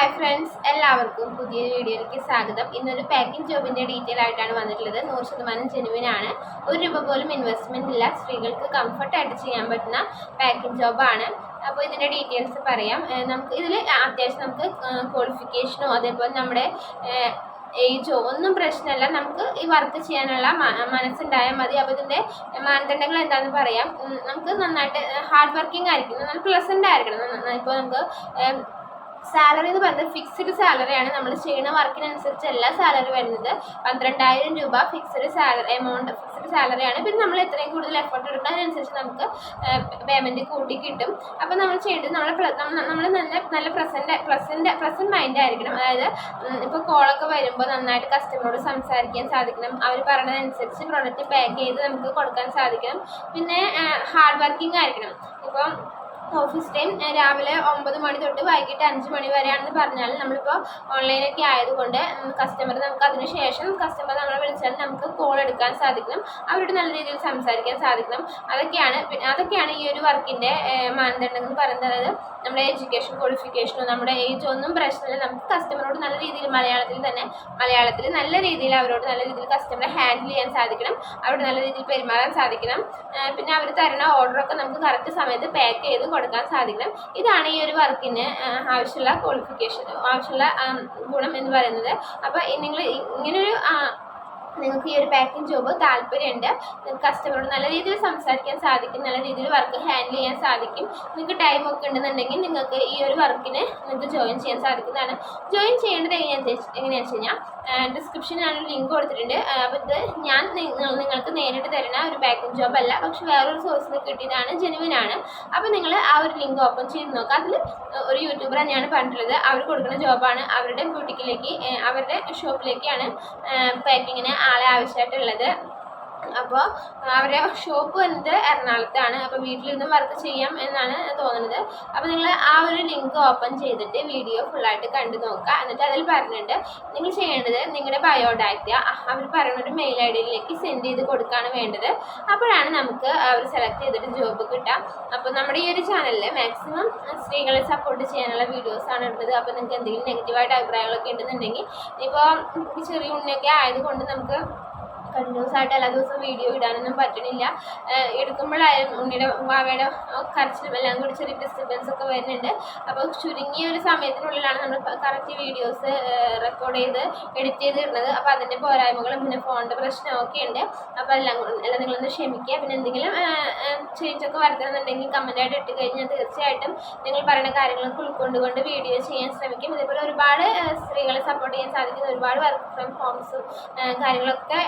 Hi friends എല്ലാവർക്കും പുതിയ വീഡിയോയിലേക്ക് സ്വാഗതം. ഇന്നൊരു പാക്കിംഗ് ജോബിന്റെ ഡീറ്റെയിൽ ആയിട്ടാണ് വന്നിട്ടുള്ളത്. നൂറ് ശതമാനം ജെനുവിനാണ് ഒരു രൂപ പോലും ഇൻവെസ്റ്റ്മെന്റ് ഇല്ല. സ്ത്രീകൾക്ക് കംഫർട്ടായിട്ട് ചെയ്യാൻ പറ്റുന്ന പാക്കിംഗ് ജോബാണ് അപ്പോൾ ഇതിന്റെ ഡീറ്റെയിൽസ് പറയാം. നമുക്ക് ഇതിൽ അത്യാവശ്യം നമുക്ക് ക്വാളിഫിക്കേഷനോ അതേപോലെ നമ്മുടെ ഏജോ ഒന്നും പ്രശ്നമല്ല. നമുക്ക് ഈ വർക്ക് ചെയ്യാനുള്ള മനസ്സുണ്ടായാൽ മതി. അപ്പോൾ ഇതിന്റെ മാനദണ്ഡങ്ങൾ എന്താണെന്ന് പറയാം. നമുക്ക് നന്നായിട്ട് ഹാർഡ് വർക്കിംഗ് ആയിരിക്കണം. നല്ല പ്ലസന്റ് ആയിരിക്കണം. ഇപ്പോൾ നമുക്ക് സാലറി എന്ന് പറയുന്നത് ഫിക്സ്ഡ് സാലറിയാണ് നമ്മൾ ചെയ്യുന്ന വർക്കിനനുസരിച്ച് എല്ലാ സാലറി വരുന്നത് പന്ത്രണ്ടായിരം രൂപ ഫിക്സ്ഡ് സാലറി എമൗണ്ട് ഫിക്സ്ഡ് സാലറിയാണ് പിന്നെ നമ്മൾ എത്രയും കൂടുതൽ എഫർട്ട് എടുക്കണം അതിനനുസരിച്ച് നമുക്ക് പേയ്മെന്റ് കൂട്ടി കിട്ടും. അപ്പോൾ നമ്മൾ ചെയ്യേണ്ടത് നമ്മൾ നമ്മൾ നല്ല നല്ല പ്രസന്റ് പ്രസന്റ് പ്രസന്റ് മൈൻഡ് ആയിരിക്കണം. അതായത് ഇപ്പോൾ കോളൊക്കെ വരുമ്പോൾ നന്നായിട്ട് കസ്റ്റമറോട് സംസാരിക്കാൻ സാധിക്കണം. അവർ പറയുന്നതനുസരിച്ച് പ്രോഡക്റ്റ് പാക്ക് ചെയ്ത് നമുക്ക് കൊടുക്കാൻ സാധിക്കണം. പിന്നെ ഹാർഡ് വർക്കിംഗ് ആയിരിക്കണം. ഇപ്പം ഓഫീസ് ടൈം രാവിലെ ഒമ്പത് മണി തൊട്ട് വൈകിട്ട് അഞ്ച് മണി വരെയാണെന്ന് പറഞ്ഞാൽ നമ്മളിപ്പോൾ ഓൺലൈനൊക്കെ ആയതുകൊണ്ട് കസ്റ്റമർ നമുക്ക് അതിന് ശേഷം കസ്റ്റമർ നമ്മളെ വിളിച്ചാൽ നമുക്ക് കോൾ എടുക്കാൻ സാധിക്കണം. അവരോട് നല്ല രീതിയിൽ സംസാരിക്കാൻ സാധിക്കണം. അതൊക്കെയാണ് അതൊക്കെയാണ് ഈ ഒരു വർക്കിന്റെ മാനദണ്ഡങ്ങൾ എന്ന് പറയുന്നത്. നമ്മുടെ എഡ്യൂക്കേഷൻ ക്വാളിഫിക്കേഷനോ നമ്മുടെ ഏജ് ഒന്നും പ്രശ്നമില്ല. നമുക്ക് കസ്റ്റമറോട് നല്ല രീതിയിൽ മലയാളത്തിൽ തന്നെ മലയാളത്തിൽ നല്ല രീതിയിൽ അവരോട് നല്ല രീതിയിൽ കസ്റ്റമറെ ഹാൻഡിൽ ചെയ്യാൻ സാധിക്കണം. അവരോട് നല്ല രീതിയിൽ പെരുമാറാൻ സാധിക്കണം. പിന്നെ അവർ തരുന്ന ഓർഡറൊക്കെ നമുക്ക് കറക്റ്റ് സമയത്ത് പാക്ക് ചെയ്ത് കൊടുക്കാൻ സാധിക്കണം. ഇതാണ് ഈ ഒരു വർക്കിന് ആവശ്യമുള്ള ക്വാളിഫിക്കേഷൻ ആവശ്യമുള്ള ഗുണം എന്ന് പറയുന്നത്. അപ്പോൾ നിങ്ങൾ ഇങ്ങനൊരു നിങ്ങൾക്ക് ഈ ഒരു പാക്കിംഗ് ജോബ് താല്പര്യമുണ്ട് കസ്റ്റമറോട് നല്ല രീതിയിൽ സംസാരിക്കാൻ സാധിക്കും നല്ല രീതിയിൽ വർക്ക് ഹാൻഡിൽ ചെയ്യാൻ സാധിക്കും നിങ്ങൾക്ക് ടൈം ഒക്കെ ഉണ്ടെന്നുണ്ടെങ്കിൽ നിങ്ങൾക്ക് ഈ ഒരു വർക്കിന് നിങ്ങൾക്ക് ജോയിൻ ചെയ്യാൻ സാധിക്കുന്നതാണ്. ജോയിൻ ചെയ്യേണ്ടത് എങ്ങനെയാണെന്ന് എങ്ങനെയാണെന്ന് വെച്ച് കഴിഞ്ഞാൽ ലിങ്ക് കൊടുത്തിട്ടുണ്ട്. അപ്പോൾ ഇത് ഞാൻ നിങ്ങൾക്ക് നേരിട്ട് തരുന്ന ഒരു പാക്കിംഗ് ജോബ് അല്ല പക്ഷെ വേറൊരു സോഴ്സിൽ നിന്ന് കിട്ടിയതാണ് ജെനുവിൻ ആണ്. അപ്പോൾ നിങ്ങൾ ആ ഒരു ലിങ്ക് ഓപ്പൺ ചെയ്ത് നോക്കുക അതിൽ ഒരു യൂട്യൂബർ തന്നെയാണ് പറഞ്ഞിട്ടുള്ളത്. അവർ കൊടുക്കുന്ന ജോബാണ് അവരുടെ ബ്യൂട്ടിക്കിലേക്ക് അവരുടെ ഷോപ്പിലേക്കാണ് പാക്കിങ്ങിന് ആളെ ആവശ്യമായിട്ടുള്ളത്. അപ്പോൾ അവരെ ഷോപ്പ് വന്നിട്ട് എറണാകുളത്താണ്. അപ്പോൾ വീട്ടിലിരുന്ന് വർക്ക് ചെയ്യാം എന്നാണ് തോന്നുന്നത്. അപ്പോൾ നിങ്ങൾ ആ ഒരു ലിങ്ക് ഓപ്പൺ ചെയ്തിട്ട് വീഡിയോ ഫുള്ളായിട്ട് കണ്ടു നോക്കുക. എന്നിട്ട് അതിൽ പറഞ്ഞിട്ട് നിങ്ങൾ ചെയ്യേണ്ടത് നിങ്ങളുടെ ബയോഡാറ്റ അവർ പറയുന്ന മെയിൽ ഐ ഡിയിലേക്ക് സെൻഡ് ചെയ്ത് കൊടുക്കുകയാണ് വേണ്ടത്. അപ്പോഴാണ് നമുക്ക് അവർ സെലക്ട് ചെയ്തിട്ട് ജോബ് കിട്ടാം. അപ്പോൾ നമ്മുടെ ഈ ഒരു ചാനലിൽ മാക്സിമം സ്ത്രീകളെ സപ്പോർട്ട് ചെയ്യാനുള്ള വീഡിയോസാണ് ഉള്ളത്. അപ്പോൾ നിങ്ങൾക്ക് എന്തെങ്കിലും നെഗറ്റീവായിട്ട് അഭിപ്രായങ്ങളൊക്കെ ഉണ്ടെന്നുണ്ടെങ്കിൽ ഇപ്പോൾ ചെറിയ ഉണ്ണിയൊക്കെ ആയതുകൊണ്ട് നമുക്ക് കണ്ടിന്യൂസ് ആയിട്ട് എല്ലാ ദിവസവും വീഡിയോ ഇടാനൊന്നും പറ്റണില്ല. എടുക്കുമ്പോഴായാലും ഉണ്ണിയുടെ വാവയുടെ കരച്ചിലും എല്ലാം കൂടി ചെറിയ ഡിസ്റ്റർബൻസ് ഒക്കെ വരുന്നുണ്ട്. അപ്പോൾ ചുരുങ്ങിയ ഒരു സമയത്തിനുള്ളിലാണ് നമ്മൾ കറക്റ്റ് വീഡിയോസ് റെക്കോർഡ് ചെയ്ത് എഡിറ്റ് ചെയ്ത് ഇടുന്നത്. അപ്പോൾ അതിന്റെ പോരായ്മകളും പിന്നെ ഫോണിന്റെ പ്രശ്നമൊക്കെ ഉണ്ട്. അപ്പോൾ എല്ലാം എല്ലാം നിങ്ങളൊന്ന് ക്ഷമിക്കുക. പിന്നെ എന്തെങ്കിലും ചേഞ്ച് ഒക്കെ വരുത്തണമെന്നുണ്ടെങ്കിൽ കമന്റായിട്ട് ഇട്ട് കഴിഞ്ഞാൽ തീർച്ചയായിട്ടും നിങ്ങൾ പറയുന്ന കാര്യങ്ങളൊക്കെ ഉൾക്കൊണ്ടുകൊണ്ട് വീഡിയോ ചെയ്യാൻ ശ്രമിക്കും. ഇതേപോലെ ഒരുപാട് സ്ത്രീകളെ സപ്പോർട്ട് ചെയ്യാൻ സാധിക്കുന്ന ഒരുപാട് വർക്ക് ഫ്രം ഹോംസും കാര്യങ്ങളൊക്കെ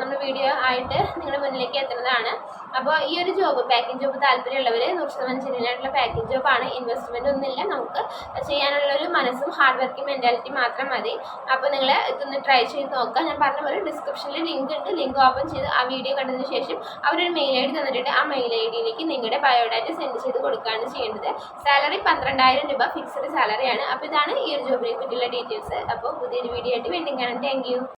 നമ്മൾ വീഡിയോ ആയിട്ട് നിങ്ങളുടെ മുന്നിലേക്ക് എത്തുന്നതാണ്. അപ്പോൾ ഈ ഒരു ജോബ് പാക്കേജ് ജോബ് താല്പര്യമുള്ളവർ നൂറ് ശതമാനം ജെന്യനായിട്ടുള്ള പാക്കിംഗ് ജോബാണ് ഇൻവെസ്റ്റ്മെന്റ് ഒന്നുമില്ല നമുക്ക് ചെയ്യാനുള്ള ഒരു മനസ്സും ഹാർഡ് വർക്കിംഗ് മെന്റാലിറ്റി മാത്രം മതി. അപ്പോൾ നിങ്ങൾ ഇതൊന്ന് ട്രൈ ചെയ്ത് നോക്കുക. ഞാൻ പറഞ്ഞ പോലെ ഡിസ്ക്രിപ്ഷനിൽ ലിങ്ക് ഉണ്ട്. ലിങ്ക് ഓപ്പൺ ചെയ്ത് ആ വീഡിയോ കണ്ടതിന് ശേഷം അവരൊരു മെയിൽ ഐ ഡി തന്നിട്ടുണ്ട്. ആ മെയിൽ ഐ ഡിയിലേക്ക് നിങ്ങളുടെ ബയോഡാറ്റ സെൻഡ് ചെയ്ത് കൊടുക്കുകയാണ് ചെയ്യേണ്ടത്. സാലറി പന്ത്രണ്ടായിരം രൂപ ഫിക്സ്ഡ് സാലറിയാണ് അപ്പോൾ ഇതാണ് ഈ ഒരു ജോബിനെ പറ്റിയുള്ള ഡീറ്റെയിൽസ് അപ്പോൾ പുതിയൊരു വീഡിയോ ആയിട്ട് വീണ്ടും കാണാം. താങ്ക്